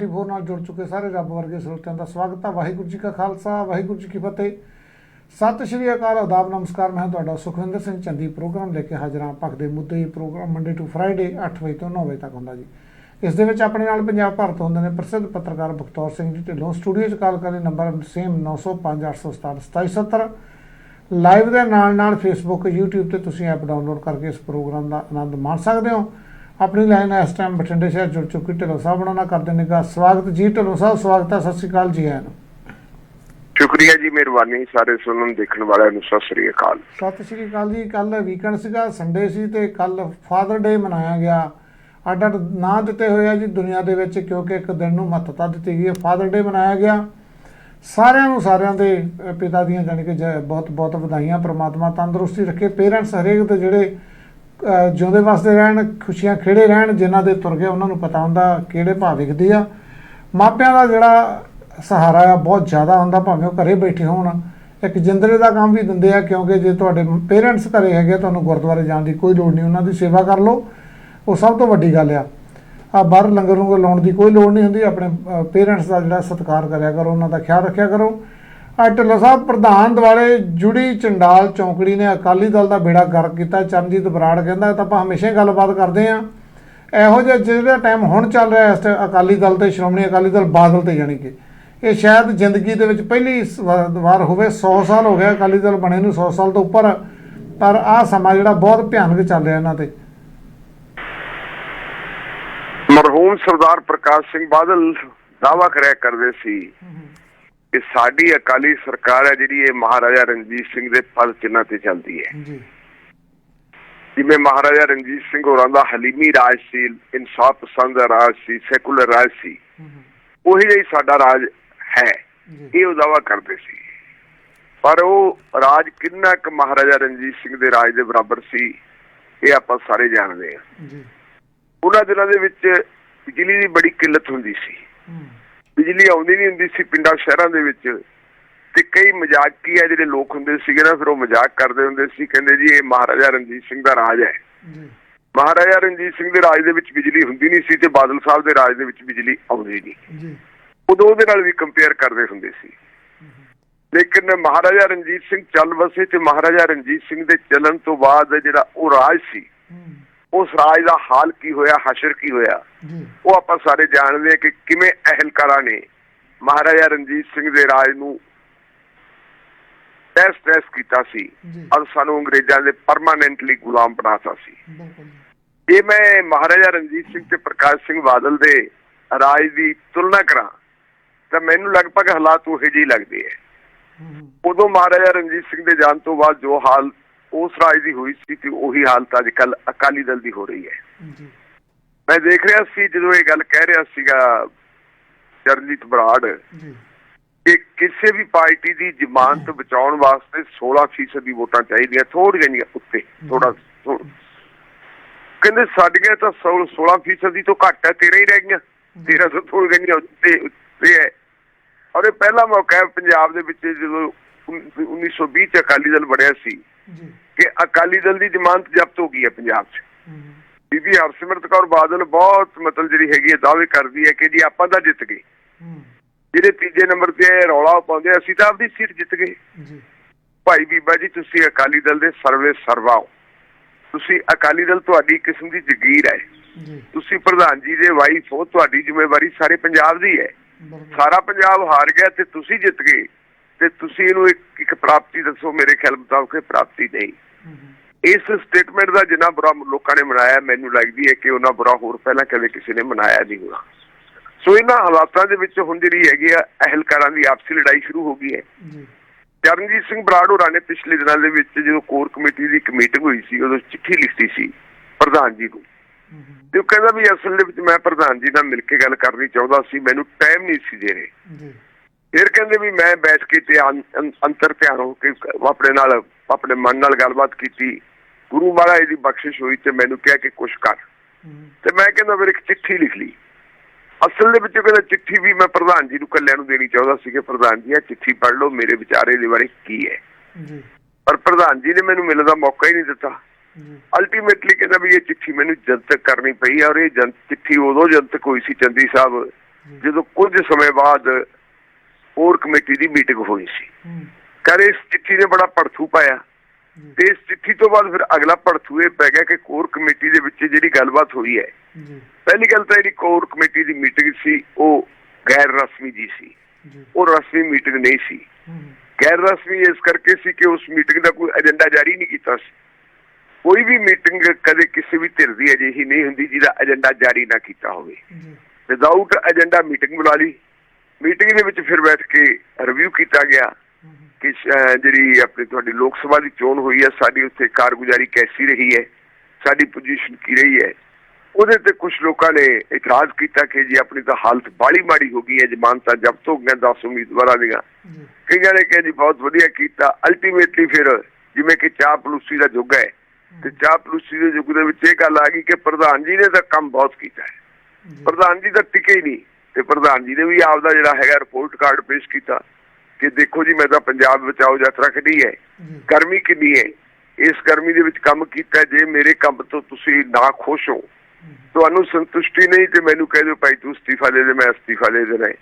24 ਨਾਲ ਜੁੜ ਚੁੱਕੇ ਸਾਰੇ ਰੱਬ ਵਰਗੇ ਸਰੋਤਿਆਂ ਦਾ ਸਵਾਗਤ ਹੈ ਵਾਹਿਗੁਰੂ ਜੀ ਕਾ ਖਾਲਸਾ, ਵਾਹਿਗੁਰੂ ਜੀ ਕੀ ਫਤਿਹ। ਸਤਿ ਸ਼੍ਰੀ ਅਕਾਲ, ਆਦਾਬ, ਨਮਸਕਾਰ। ਮੈਂ ਤੁਹਾਡਾ ਸੁਖਵਿੰਦਰ ਸਿੰਘ ਚੰਦੀ ਪ੍ਰੋਗਰਾਮ ਲੈ ਕੇ ਹਾਜ਼ਰ ਹਾਂ। ਭਖ ਦੇ ਮੁੱਦੇ ਪ੍ਰੋਗਰਾਮ ਮੰਡੇ ਟੂ ਫਰਾਈਡੇ 8 ਵਜੇ ਤੋਂ 9 ਵਜੇ ਤੱਕ ਹੁੰਦਾ ਜੀ। ਇਸ ਦੇ ਵਿੱਚ ਆਪਣੇ ਨਾਲ ਪੰਜਾਬ ਭਾਰਤ ਤੋਂ ਹੁੰਦੇ ਨੇ ਪ੍ਰਸਿੱਧ ਪੱਤਰਕਾਰ ਬਖਤੌਰ ਸਿੰਘ ਜੀ ਢਿੱਲੋਂ। ਸਟੂਡੀਓ 'ਚ ਕਾਲ ਕਰੇ ਨੰਬਰ ਸੇਮ 9058672777 ਲਾਈਵ ਦੇ ਨਾਲ ਨਾਲ ਫੇਸਬੁੱਕ YouTube ਤੇ ਤੁਸੀਂ ਐਪ ਡਾਊਨਲੋਡ ਕਰਕੇ ਇਸ ਪ੍ਰੋਗਰਾਮ ਦਾ ਆਨੰਦ ਮਾਣ ਸਕਦੇ ਹੋ। ਆਪਣੀ ਲਾਈਨ ਇਸ ਟਾਈਮ ਬਠਿੰਡੇ ਸ਼ਹਿਰ ਜੁੜ ਚੁੱਕੀ ਢਿੱਲੋਂ ਸਾਹਿਬ ਉਹਨਾਂ ਨਾਲ ਕਰਦੇ ਨੇ ਗਾ ਸਵਾਗਤ ਜੀ ਢਿੱਲੋਂ ਸਾਹਿਬ ਸਵਾਗਤ ਹੈ ਸਤਿ ਸ਼੍ਰੀ ਅਕਾਲ ਜੀ ਆਇਆਂ ਨੂੰ। ਸ਼ੁਕਰੀਆ ਜੀ ਮਿਹਰਬਾਨੀ ਸਾਰੇ ਸੁਣਨ ਦੇਖਣ ਵਾਲਿਆਂ ਨੂੰ ਸਤਿ ਸ੍ਰੀ ਅਕਾਲ। ਸਤਿ ਸ਼੍ਰੀ ਅਕਾਲ ਜੀ ਕੱਲ ਵੀਕਐਂਡ ਸੀਗਾ ਸੰਡੇ ਸੀ ਤੇ ਕੱਲ ਫਾਦਰ ਡੇ ਮਨਾਇਆ ਗਿਆ। ਅੱਡ ਅੱਡ ਨਾਂ ਦਿੱਤੇ ਹੋਏ ਆ ਜੀ ਦੁਨੀਆ ਦੇ ਵਿੱਚ ਕਿਉਂਕਿ ਇੱਕ ਦਿਨ ਨੂੰ ਮਹੱਤਤਾ ਦਿੱਤੀ ਗਈ ਹੈ। ਫਾਦਰ ਡੇ ਮਨਾਇਆ ਗਿਆ। ਸਾਰਿਆਂ ਨੂੰ ਸਾਰਿਆਂ ਦੇ ਪਿਤਾ ਦੀਆਂ ਜਾਣੀ ਕਿ ਬਹੁਤ ਬਹੁਤ ਵਧਾਈਆਂ ਪ੍ਰਮਾਤਮਾ ਤੰਦਰੁਸਤੀ ਰੱਖੇ। ਪੇਰੈਂਟਸ ਹਰੇਕ ਦੇ ਜਿਹੜੇ ਜਿਉਂਦੇ ਵਸਦੇ ਰਹਿਣ, ਖੁਸ਼ੀਆਂ ਖੇੜੇ ਰਹਿਣ, ਜਿਨ੍ਹਾਂ ਦੇ ਤੁਰ ਗਏ, ਉਹਨਾਂ ਨੂੰ ਪਤਾ ਹੁੰਦਾ ਕਿਹੜੇ ਭਾਅ ਵਿਕਦੀ ਆ। ਮਾਪਿਆਂ ਦਾ ਜਿਹੜਾ ਸਹਾਰਾ ਆ, ਬਹੁਤ ਜ਼ਿਆਦਾ ਹੁੰਦਾ, ਭਾਵੇਂ ਉਹ ਘਰੇ ਬੈਠੇ ਹੋਣ। ਇੱਕ ਜਿੰਦਰੇ ਦਾ ਕੰਮ ਵੀ ਦਿੰਦੇ ਆ, ਕਿਉਂਕਿ ਜੇ ਤੁਹਾਡੇ ਪੇਰੈਂਟਸ ਘਰੇ ਹੈਗੇ ਤੁਹਾਨੂੰ ਗੁਰਦੁਆਰੇ ਜਾਣ ਦੀ ਕੋਈ ਲੋੜ ਨਹੀਂ, ਉਹਨਾਂ ਦੀ ਸੇਵਾ ਕਰ ਲਓ। ਉਹ ਸਭ ਤੋਂ ਵੱਡੀ ਗੱਲ ਆ। ਆ ਬਾਹਰ ਲੰਗਰ ਨੂੰ ਲਾਉਣ ਦੀ ਕੋਈ ਲੋੜ ਨਹੀਂ ਹੁੰਦੀ, ਆਪਣੇ ਪੇਰੈਂਟਸ ਦਾ ਜਿਹੜਾ ਸਤਿਕਾਰ ਕਰਿਆ ਕਰੋ, ਉਹਨਾਂ ਦਾ ਖਿਆਲ ਰੱਖਿਆ ਕਰੋ। ਢਿੱਲੋਂ ਸਾਹਿਬ ਪ੍ਰਧਾਨ ਦੁਆਲੇ ਜੁੜੀ ਚੰਡਾਲ ਚੌਂਕੜੀ ਨੇ ਅਕਾਲੀ ਦਲ ਦਾ ਬੇੜਾ ਗਰਕ ਕੀਤਾ। ਚਰਨਜੀਤ ਬਰਾੜ ਕਹਿੰਦਾ ਤਾਂ ਆਪਾਂ ਹਮੇਸ਼ਾ ਗੱਲਬਾਤ ਕਰਦੇ ਆਂ ਇਹੋ ਜਿਹਾ ਜਿਹੜਾ ਟਾਈਮ ਹੁਣ ਚੱਲ ਰਿਹਾ ਇਸ ਅਕਾਲੀ ਦਲ ਤੇ, ਸ਼੍ਰੋਮਣੀ ਅਕਾਲੀ ਦਲ ਬਾਦਲ ਤੇ ਜਾਣੀ ਕਿ ਇਹ ਸ਼ਾਇਦ ਜ਼ਿੰਦਗੀ ਦੇ ਵਿੱਚ ਪਹਿਲੀ ਵਾਰ ਹੋਵੇ 100 ਸਾਲ ਹੋ ਗਿਆ ਅਕਾਲੀ ਦਲ ਬਣੇ ਨੂੰ 100 ਸਾਲ ਤੋਂ ਉੱਪਰ। ਪਰ ਆਹ ਸਮਾਂ ਜਿਹੜਾ ਬਹੁਤ ਭਿਆਨਕ ਚੱਲ ਰਿਹਾ ਇਹਨਾਂ ਤੇ। ਮਰਹੂਮ ਸਰਦਾਰ ਪ੍ਰਕਾਸ਼ ਸਿੰਘ ਬਾਦਲ ਦਾਵਾ ਕਰਿਆ ਕਰਦੇ ਸੀ ਕਿ ਸਾਡੀ ਅਕਾਲੀ ਸਰਕਾਰ ਹੈ ਜਿਹੜੀ ਇਹ ਮਹਾਰਾਜਾ ਰਣਜੀਤ ਸਿੰਘ ਦੇ ਪਦ ਚਿੰਨ੍ਹਾਂ ਤੇ ਚੱਲਦੀ ਹੈ। ਜੀ। ਜਿਵੇਂ ਮਹਾਰਾਜਾ ਰਣਜੀਤ ਸਿੰਘ ਹੋਰਾਂ ਦਾ ਹਲੀਮੀ ਰਾਜ ਸੀ ਇਨਸਾਫ ਪਸੰਦ ਰਾਜ ਸੀ ਸੈਕੂਲਰ ਰਾਜ ਸੀ ਉਹੀ ਜਿਹੀ ਸਾਡਾ ਰਾਜ ਹੈ। ਇਹ ਉਹ ਦਾਵਾ ਕਰਦੇ ਸੀ। ਪਰ ਉਹ ਰਾਜ ਕਿੰਨਾ ਕੁ ਮਹਾਰਾਜਾ ਰਣਜੀਤ ਸਿੰਘ ਦੇ ਰਾਜ ਦੇ ਬਰਾਬਰ ਸੀ ਇਹ ਆਪਾਂ ਸਾਰੇ ਜਾਣਦੇ ਹਾਂ। ਜੀ। ਉਹਨਾਂ ਦਿਨਾਂ ਦੇ ਵਿੱਚ ਬਿਜਲੀ ਦੀ ਬੜੀ ਕਿੱਲਤ ਹੁੰਦੀ ਸੀ। ਬਿਜਲੀ ਆਉਂਦੀ ਨਹੀਂ ਹੁੰਦੀ ਸੀ ਪਿੰਡਾਂ ਸ਼ਹਿਰਾਂ ਦੇ ਵਿੱਚ। ਤੇ ਕਈ ਮਜ਼ਾਕੀ ਆ ਜਿਹੜੇ ਲੋਕ ਹੁੰਦੇ ਸੀਗੇ ਨਾ ਫਿਰ ਉਹ ਮਜ਼ਾਕ ਕਰਦੇ ਹੁੰਦੇ ਸੀ ਕਹਿੰਦੇ ਜੀ ਇਹ ਮਹਾਰਾਜਾ ਰਣਜੀਤ ਸਿੰਘ ਦਾ ਰਾਜ ਹੈ। ਮਹਾਰਾਜਾ ਰਣਜੀਤ ਸਿੰਘ ਦੇ ਰਾਜ ਦੇ ਵਿੱਚ ਬਿਜਲੀ ਹੁੰਦੀ ਨਹੀਂ ਸੀ ਤੇ ਬਾਦਲ ਸਾਹਿਬ ਦੇ ਰਾਜ ਦੇ ਵਿੱਚ ਬਿਜਲੀ ਆਉਂਦੀ ਨਹੀਂ। ਉਦੋਂ ਉਹਦੇ ਨਾਲ ਵੀ ਕੰਪੇਅਰ ਕਰਦੇ ਹੁੰਦੇ ਸੀ। ਲੇਕਿਨ ਮਹਾਰਾਜਾ ਰਣਜੀਤ ਸਿੰਘ ਚੱਲ ਵਸੇ ਤੇ ਮਹਾਰਾਜਾ ਰਣਜੀਤ ਸਿੰਘ ਦੇ ਚੱਲਣ ਤੋਂ ਬਾਅਦ ਜਿਹੜਾ ਉਹ ਰਾਜ ਸੀ ਉਸ ਰਾਜ ਦਾ ਹਾਲ ਕੀ ਹੋਇਆ ਹਸ਼ਰ ਕੀ ਹੋਇਆ ਉਹ ਆਪਾਂ ਸਾਰੇ ਜਾਣਦੇ ਹਾਂ ਕਿ ਕਿਵੇਂ ਅਹਿਲਕਾਰਾਂ ਨੇ ਮਹਾਰਾਜਾ ਰਣਜੀਤ ਸਿੰਘ ਦੇ ਰਾਜ ਨੂੰ ਟੈਸ ਟੈਸ ਕੀਤਾ ਸੀ ਔਰ ਸਾਨੂੰ ਅੰਗਰੇਜ਼ਾਂ ਦੇ ਪਰਮਾਨੈਂਟਲੀ ਗੁਲਾਮ ਬਣਾਤਾ ਸੀ। ਜੇ। ਮੈਂ ਮਹਾਰਾਜਾ ਰਣਜੀਤ ਸਿੰਘ ਤੇ ਪ੍ਰਕਾਸ਼ ਸਿੰਘ ਬਾਦਲ ਦੇ ਰਾਜ ਦੀ ਤੁਲਨਾ ਕਰਾਂ ਤਾਂ ਮੈਨੂੰ ਲਗਭਗ ਹਾਲਾਤ ਉਹੇ ਜਿਹੇ ਲੱਗਦੇ ਹੈ। ਹਮ, ਉਦੋਂ ਮਹਾਰਾਜਾ ਰਣਜੀਤ ਸਿੰਘ ਦੇ ਜਾਣ ਤੋਂ ਬਾਅਦ ਜੋ ਹਾਲ ਉਸ ਰਾਜ ਦੀ ਹੋਈ ਸੀ ਤੇ ਉਹੀ ਹਾਲਤ ਅੱਜ ਕੱਲ ਅਕਾਲੀ ਦਲ ਦੀ ਹੋ ਰਹੀ ਹੈ। ਜੀ। ਮੈਂ ਦੇਖ ਰਿਹਾ ਸੀ ਜਦੋਂ ਇਹ ਗੱਲ ਕਹਿ ਰਿਹਾ ਸੀਗਾ ਚਰਨਜੀਤ ਬਰਾੜ ਜੀ। ਕਿ ਕਿਸੇ ਵੀ ਪਾਰਟੀ ਦੀ ਜ਼ਮਾਨਤ ਬਚਾਉਣ ਵਾਸਤੇ 16% ਦੀ ਵੋਟਾਂ ਚਾਹੀਦੀਆਂ ਥੋੜ੍ਹੀਆਂ ਜਿਹੀਆਂ ਉੱਤੇ ਥੋੜਾ ਕਹਿੰਦੇ ਸਾਡੀਆਂ ਤਾਂ 16% ਦੀ ਤੋਂ ਘੱਟ ਹੈ 13 ਹੀ ਰਹਿ ਗਈਆਂ। 13 ਤੋਂ ਥੋੜ੍ਹੀਆਂ ਜਿਹੀਆਂ ਉੱਤੇ ਉੱਤੇ ਹੈ। ਔਰ ਇਹ ਪਹਿਲਾ ਮੌਕਾ ਹੈ ਪੰਜਾਬ ਦੇ ਵਿੱਚ ਜਦੋਂ ਉਨ- 1920 ਚ ਅਕਾਲੀ ਦਲ ਬਣਿਆ ਸੀ। ਕਿ ਅਕਾਲੀ ਦਲ ਦੀ ਜ਼ਮਾਨਤ ਜ਼ਬਤ ਹੋ ਗਈ ਹੈ ਪੰਜਾਬ 'ਚ। ਬੀਬੀ ਹਰਸਿਮਰਤ ਕੌਰ ਬਾਦਲ ਬਹੁਤ ਮਤਲਬ ਜਿਹੜੀ ਹੈਗੀ ਹੈ ਦਾਅਵੇ ਕਰਦੀ ਹੈ ਕਿ ਜੀ ਆਪਾਂ ਤਾਂ ਜਿੱਤ ਗਏ। ਜਿਹੜੇ ਤੀਜੇ ਨੰਬਰ ਤੇ ਰੌਲਾ ਪਾਉਂਦੇ ਅਸੀਂ ਤਾਂ ਆਪਦੀ ਸੀਟ ਜਿੱਤ ਗਏ। ਜੀ। ਭਾਈ ਬੀਬਾ ਜੀ ਤੁਸੀਂ ਅਕਾਲੀ ਦਲ ਦੇ ਸਰਵੇ ਸਰਵਾ ਹੋ। ਤੁਸੀਂ ਅਕਾਲੀ ਦਲ ਤੁਹਾਡੀ ਕਿਸਮ ਦੀ ਜ਼ਗੀਰ ਹੈ। ਤੁਸੀਂ ਪ੍ਰਧਾਨ ਜੀ ਦੇ ਵਾਈਫ ਹੋ ਤੁਹਾਡੀ ਜ਼ਿੰਮੇਵਾਰੀ ਸਾਰੇ ਪੰਜਾਬ ਦੀ ਹੈ। ਸਾਰਾ ਪੰਜਾਬ ਹਾਰ ਗਿਆ ਤੇ ਤੁਸੀਂ ਜਿੱਤ ਗਏ। ਤੇ ਤੁਸੀਂ ਇਹਨੂੰ ਇੱਕ ਇੱਕ ਪ੍ਰਾਪਤੀ ਦੱਸੋ ਮੇਰੇ ਖਿਆਲ ਮੁਤਾਬਕ ਇਹ ਪ੍ਰਾਪਤੀ ਨਹੀਂ। ਇਸ ਸਟੇਟਮੈਂਟ ਦਾ ਜਿੰਨਾ ਬੁਰਾ ਲੋਕਾਂ ਨੇ ਮਨਾਇਆ ਮੈਨੂੰ ਲੱਗਦੀ ਹੈ ਕਿ ਉਹਨਾਂ ਬੁਰਾ ਹੋਰ ਪਹਿਲਾਂ ਕਦੇ ਕਿਸੇ ਨੇ ਮਨਾਇਆ ਨਹੀਂ ਹੋਣਾ। ਸੋ ਇਹਨਾਂ ਹਾਲਾਤਾਂ ਦੇ ਵਿੱਚ ਹੁਣ ਜਿਹੜੀ ਹੈਗੀ ਆ ਅਹਿਲਕਾਰਾਂ ਦੀ ਆਪਸੀ ਲੜਾਈ ਸ਼ੁਰੂ ਹੋ ਗਈ ਹੈ। ਜੀ। ਚਰਨਜੀਤ ਸਿੰਘ ਬਰਾੜ ਹੋਰਾਂ ਨੇ ਪਿਛਲੇ ਦਿਨਾਂ ਦੇ ਵਿੱਚ ਜਦੋਂ ਕੋਰ ਕਮੇਟੀ ਦੀ ਇੱਕ ਮੀਟਿੰਗ ਹੋਈ ਸੀ ਉਦੋਂ ਚਿੱਠੀ ਲਿਖਤੀ ਸੀ ਪ੍ਰਧਾਨ ਜੀ ਨੂੰ। ਤੇ ਉਹ ਕਹਿੰਦਾ ਵੀ ਅਸਲ ਦੇ ਵਿੱਚ ਮੈਂ ਪ੍ਰਧਾਨ ਜੀ ਨਾਲ ਮਿਲ ਕੇ ਗੱਲ ਕਰਨੀ ਚਾਹੁੰਦਾ ਸੀ ਮੈਨੂੰ ਟਾਈਮ ਨਹੀਂ ਸੀ ਦੇ ਰਹੇ। ਜੀ। ਫਿਰ ਕਹਿੰਦੇ ਵੀ ਮੈਂ ਬੈਠ ਕੇ ਤੇ ਅੰਤਰ ਧਿਆਨ ਹੋ ਕੇ ਆਪਣੇ ਨਾਲ ਆਪਣੇ ਮਨ ਨਾਲ ਗੱਲਬਾਤ ਕੀਤੀ। ਗੁਰੂ ਮਹਾਰਾਜ ਦੀ ਬਖਸ਼ਿਸ਼ ਹੋਈ ਤੇ ਮੈਨੂੰ ਕਿਹਾ ਕਿ ਕੁਛ ਕਰ। ਤੇ ਮੈਂ ਕਹਿੰਦਾ ਫਿਰ ਇੱਕ ਚਿੱਠੀ ਲਿਖ ਲਈ। ਅਸਲ ਦੇ ਵਿੱਚ ਕਹਿੰਦਾ ਚਿੱਠੀ ਵੀ ਮੈਂ ਪ੍ਰਧਾਨ ਜੀ ਨੂੰ ਕੱਲਿਆਂ ਨੂੰ ਦੇਣੀ ਚਾਹੁੰਦਾ ਸੀ ਕਿ ਪ੍ਰਧਾਨ ਜੀ ਇਹ ਚਿੱਠੀ ਪੜ੍ਹ ਲਓ ਮੇਰੇ ਵਿਚਾਰੇ ਦੇ ਬਾਰੇ ਕੀ ਹੈ। ਜੀ। ਪਰ ਪ੍ਰਧਾਨ ਜੀ ਨੇ ਮੈਨੂੰ ਮਿਲਣ ਦਾ ਮੌਕਾ ਹੀ ਨਹੀਂ ਦਿੱਤਾ। ਅਲਟੀਮੇਟਲੀ ਕਹਿੰਦਾ ਵੀ ਇਹ ਚਿੱਠੀ ਮੈਨੂੰ ਜਨਤਕ ਕਰਨੀ ਪਈ ਔਰ ਇਹ ਜਨ ਚਿੱਠੀ ਉਦੋਂ ਜਨਤਕ ਹੋਈ ਸੀ ਚੰਦੀ ਸਾਹਿਬ ਜਦੋਂ ਕੁਝ ਸਮੇਂ ਬਾਅਦ ਕੋਰ ਕਮੇਟੀ ਦੀ ਮੀਟਿੰਗ ਹੋਈ ਸੀ। ਕਰ ਇਸ ਚਿੱਠੀ ਨੇ ਬੜਾ ਪੜਥੂ ਪਾਇਆ। ਤੇ ਇਸ ਚਿੱਠੀ ਤੋਂ ਬਾਅਦ ਫਿਰ ਅਗਲਾ ਪੜਥੂ ਇਹ ਪੈ ਗਿਆ ਕਿ ਕੋਰ ਕਮੇਟੀ ਦੇ ਵਿੱਚ ਜਿਹੜੀ ਗੱਲਬਾਤ ਹੋਈ ਹੈ। ਪਹਿਲੀ ਗੱਲ ਤਾਂ ਜਿਹੜੀ ਕੋਰ ਕਮੇਟੀ ਦੀ ਮੀਟਿੰਗ ਸੀ ਉਹ ਗੈਰ ਰਸਮੀ ਜੀ ਸੀ। ਉਹ ਰਸਮੀ ਮੀਟਿੰਗ ਨਹੀਂ ਸੀ। ਗੈਰ ਰਸਮੀ ਇਸ ਕਰਕੇ ਸੀ ਕਿ ਉਸ ਮੀਟਿੰਗ ਦਾ ਕੋਈ ਏਜੰਡਾ ਜਾਰੀ ਨਹੀਂ ਕੀਤਾ ਸੀ। ਕੋਈ ਵੀ ਮੀਟਿੰਗ ਕਦੇ ਕਿਸੇ ਵੀ ਧਿਰ ਦੀ ਅਜਿਹੀ ਨਹੀਂ ਹੁੰਦੀ ਜਿਹਦਾ ਏਜੰਡਾ ਜਾਰੀ ਨਾ ਕੀਤਾ ਹੋਵੇ। ਵਿਦਆਊਟ ਏਜੰਡਾ ਮੀਟਿੰਗ ਬੁਲਾ ਲਈ। ਮੀਟਿੰਗ ਦੇ ਵਿੱਚ ਫਿਰ ਬੈਠ ਕੇ ਰਿਵਿਊ ਕੀਤਾ ਗਿਆ ਕਿ ਜਿਹੜੀ ਆਪਣੀ ਤੁਹਾਡੀ ਲੋਕ ਸਭਾ ਦੀ ਚੋਣ ਹੋਈ ਹੈ ਸਾਡੀ ਉੱਥੇ ਕਾਰਗੁਜ਼ਾਰੀ ਕੈਸੀ ਰਹੀ ਹੈ ਸਾਡੀ ਪੋਜੀਸ਼ਨ ਕੀ ਰਹੀ ਹੈ। ਉਹਦੇ ਤੇ ਕੁਝ ਲੋਕਾਂ ਨੇ ਇਤਰਾਜ਼ ਕੀਤਾ ਕਿ ਜੀ ਆਪਣੀ ਤਾਂ ਹਾਲਤ ਬਾਲੀ ਮਾੜੀ ਹੋ ਗਈ ਹੈ ਜ਼ਮਾਨਤਾਂ ਜ਼ਬਤ ਹੋ ਗਈਆਂ 10 ਉਮੀਦਵਾਰਾਂ ਦੀਆਂ। ਕਈਆਂ ਨੇ ਕਿਹਾ ਜੀ ਬਹੁਤ ਵਧੀਆ ਕੀਤਾ ਅਲਟੀਮੇਟਲੀ ਫਿਰ ਜਿਵੇਂ ਕਿ ਚਾਹ ਪਲੂਸੀ ਦਾ ਯੁੱਗ ਹੈ ਤੇ ਚਾਹ ਪਲੂਸੀ ਦੇ ਯੁੱਗ ਦੇ ਵਿੱਚ ਇਹ ਗੱਲ ਆ ਗਈ ਕਿ ਪ੍ਰਧਾਨ ਜੀ ਨੇ ਤਾਂ ਕੰਮ ਬਹੁਤ ਕੀਤਾ ਹੈ। ਪ੍ਰਧਾਨ ਜੀ ਤਾਂ ਟਿਕੇ ਹੀ ਨਹੀਂ। ਤੇ ਪ੍ਰਧਾਨ ਜੀ ਨੇ ਵੀ ਆਪਦਾ ਜਿਹੜਾ ਹੈਗਾ ਰਿਪੋਰਟ ਕਾਰਡ ਪੇਸ਼ ਕੀਤਾ ਕਿ ਦੇਖੋ ਜੀ ਮੈਂ ਤਾਂ ਪੰਜਾਬ ਬਚਾਓ ਯਾਤਰਾ ਕੱਢੀ ਹੈ। ਗਰਮੀ ਕਿੰਨੀ ਹੈ? ਇਸ ਗਰਮੀ ਦੇ ਵਿੱਚ ਕੰਮ ਕੀਤਾ ਜੇ ਮੇਰੇ ਕੰਮ ਤੋਂ ਤੁਸੀਂ ਨਾ ਖੁਸ਼ ਹੋ ਤੁਹਾਨੂੰ ਸੰਤੁਸ਼ਟੀ ਨਹੀਂ ਤੇ ਮੈਨੂੰ ਕਹਿ ਦਿਓ ਭਾਈ ਤੂੰ ਅਸਤੀਫਾ ਦੇ ਦੇ ਮੈਂ ਅਸਤੀਫਾ ਦੇ ਦੇਣਾ।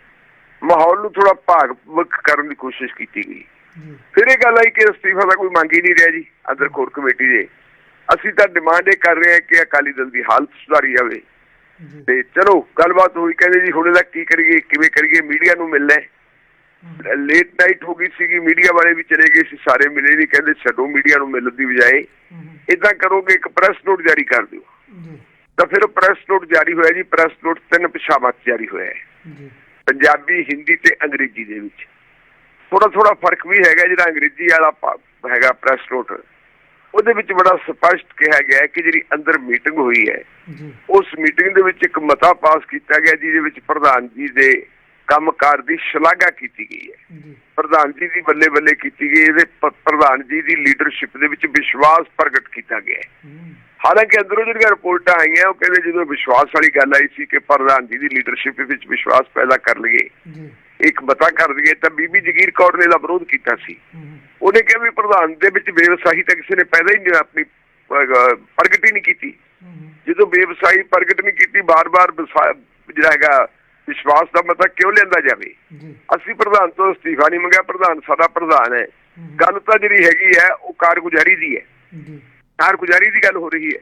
ਮਾਹੌਲ ਨੂੰ ਥੋੜਾ ਭਾਗਵਕ ਕਰਨ ਦੀ ਕੋਸ਼ਿਸ਼ ਕੀਤੀ ਗਈ। ਫਿਰ ਇਹ ਗੱਲ ਆਈ ਕਿ ਅਸਤੀਫਾ ਦਾ ਕੋਈ ਮੰਗ ਹੀ ਨਹੀਂ ਰਿਹਾ ਜੀ ਅੰਦਰ ਕੋਰ ਕਮੇਟੀ ਦੇ। ਅਸੀਂ ਤਾਂ ਡਿਮਾਂਡ ਇਹ ਕਰ ਰਹੇ ਹਾਂ ਕਿ ਅਕਾਲੀ ਦਲ ਦੀ ਹਾਲਤ ਸੁਧਾਰੀ ਜਾਵੇ। ਤੇ ਚਲੋ ਗੱਲਬਾਤ ਹੋਈ ਕਹਿੰਦੇ ਜੀ ਹੁਣ ਇਹਦਾ ਕੀ ਕਰੀਏ ਕਿਵੇਂ ਕਰੀਏ ਮੀਡੀਆ ਨੂੰ ਮਿਲਣਾ ਲੇਟ ਨਾਈਟ ਹੋ ਗਈ ਸੀਗੀ ਮੀਡੀਆ ਵਾਲੇ ਵੀ ਚਲੇ ਗਏ ਸੀ ਸਾਰੇ ਮਿਲੇ ਨਹੀਂ ਕਹਿੰਦੇ ਛੱਡੋ ਮੀਡੀਆ ਨੂੰ ਮਿਲਣ ਦੀ ਬਜਾਏ। ਇਦਾਂ ਕਰੋਗੇ ਇੱਕ ਪ੍ਰੈਸ ਨੋਟ ਜਾਰੀ ਕਰ ਦਿਓ। ਤਾਂ ਫਿਰ ਪ੍ਰੈਸ ਨੋਟ ਜਾਰੀ ਹੋਇਆ ਜੀ ਪ੍ਰੈਸ ਨੋਟ ਤਿੰਨ ਭਾਸ਼ਾਵਾਂ 'ਚ ਜਾਰੀ ਹੋਇਆ ਹੈ। ਪੰਜਾਬੀ ਹਿੰਦੀ ਤੇ ਅੰਗਰੇਜ਼ੀ ਦੇ ਵਿੱਚ। ਥੋੜਾ ਥੋੜਾ ਫ਼ਰਕ ਵੀ ਹੈਗਾ ਜਿਹੜਾ ਅੰਗਰੇਜ਼ੀ ਵਾਲਾ ਹੈਗਾ ਪ੍ਰੈਸ ਨੋਟ ਉਹਦੇ ਵਿੱਚ ਬੜਾ ਸਪਸ਼ਟ ਕਿਹਾ ਗਿਆ ਕਿ ਜਿਹੜੀ ਅੰਦਰ ਮੀਟਿੰਗ ਹੋਈ ਹੈ ਉਸ ਮੀਟਿੰਗ ਦੇ ਵਿੱਚ ਇੱਕ ਮਤਾ ਪਾਸ ਕੀਤਾ ਗਿਆ ਜਿਹਦੇ ਵਿੱਚ ਪ੍ਰਧਾਨ ਜੀ ਦੇ ਕੰਮਕਾਰ ਦੀ ਸ਼ਲਾਘਾ ਕੀਤੀ ਗਈ ਹੈ। ਪ੍ਰਧਾਨ ਜੀ ਦੀ ਬੱਲੇ ਬੱਲੇ ਕੀਤੀ ਗਈ ਇਹਦੇ ਪ੍ਰਧਾਨ ਜੀ ਦੀ ਲੀਡਰਸ਼ਿਪ ਦੇ ਵਿੱਚ ਵਿਸ਼ਵਾਸ ਪ੍ਰਗਟ ਕੀਤਾ ਗਿਆ ਹਾਲਾਂਕਿ ਅੰਦਰੋਂ ਜਿਹੜੀਆਂ ਰਿਪੋਰਟਾਂ ਆਈਆਂ ਉਹ ਕਹਿੰਦੇ ਜਦੋਂ ਵਿਸ਼ਵਾਸ ਵਾਲੀ ਗੱਲ ਆਈ ਸੀ ਕਿ ਪ੍ਰਧਾਨ ਜੀ ਦੀ ਲੀਡਰਸ਼ਿਪ ਵਿੱਚ ਵਿਸ਼ਵਾਸ ਪੈਦਾ ਕਰ ਲਈਏ ਇੱਕ ਮਤਾ ਕਰ ਦਈਏ ਤਾਂ ਬੀਬੀ ਜਗੀਰ ਕੌਰ ਨੇ ਦਾ ਵਿਰੋਧ ਕੀਤਾ ਸੀ। ਉਹਨੇ ਕਿਹਾ ਵੀ ਪ੍ਰਧਾਨ ਦੇ ਵਿੱਚ ਬੇਵਸਾਹੀ ਤਾਂ ਕਿਸੇ ਨੇ ਪੈਦਾ ਹੀ ਨਹੀਂ ਆਪਣੀ ਪ੍ਰਗਟ ਹੀ ਨਹੀਂ ਕੀਤੀ। ਜਦੋਂ ਬੇਵਸਾਹੀ ਪ੍ਰਗਟ ਨਹੀਂ ਕੀਤੀ ਬਾਰ-ਬਾਰ ਜਿਹੜਾ ਹੈਗਾ ਵਿਸ਼ਵਾਸ ਦਾ ਮਤਾ ਕਿਉਂ ਲੈਂਦਾ ਜਾਵੇ? ਅਸੀਂ ਪ੍ਰਧਾਨ ਤੋਂ ਅਸਤੀਫਾ ਨਹੀਂ ਮੰਗਿਆ ਪ੍ਰਧਾਨ ਸਾਡਾ ਪ੍ਰਧਾਨ ਹੈ। ਗੱਲ ਤਾਂ ਜਿਹੜੀ ਹੈਗੀ ਹੈ ਉਹ ਕਾਰਗੁਜ਼ਾਰੀ ਦੀ ਹੈ। ਜੀ। ਕਾਰਗੁਜ਼ਾਰੀ ਦੀ ਗੱਲ ਹੋ ਰਹੀ ਹੈ।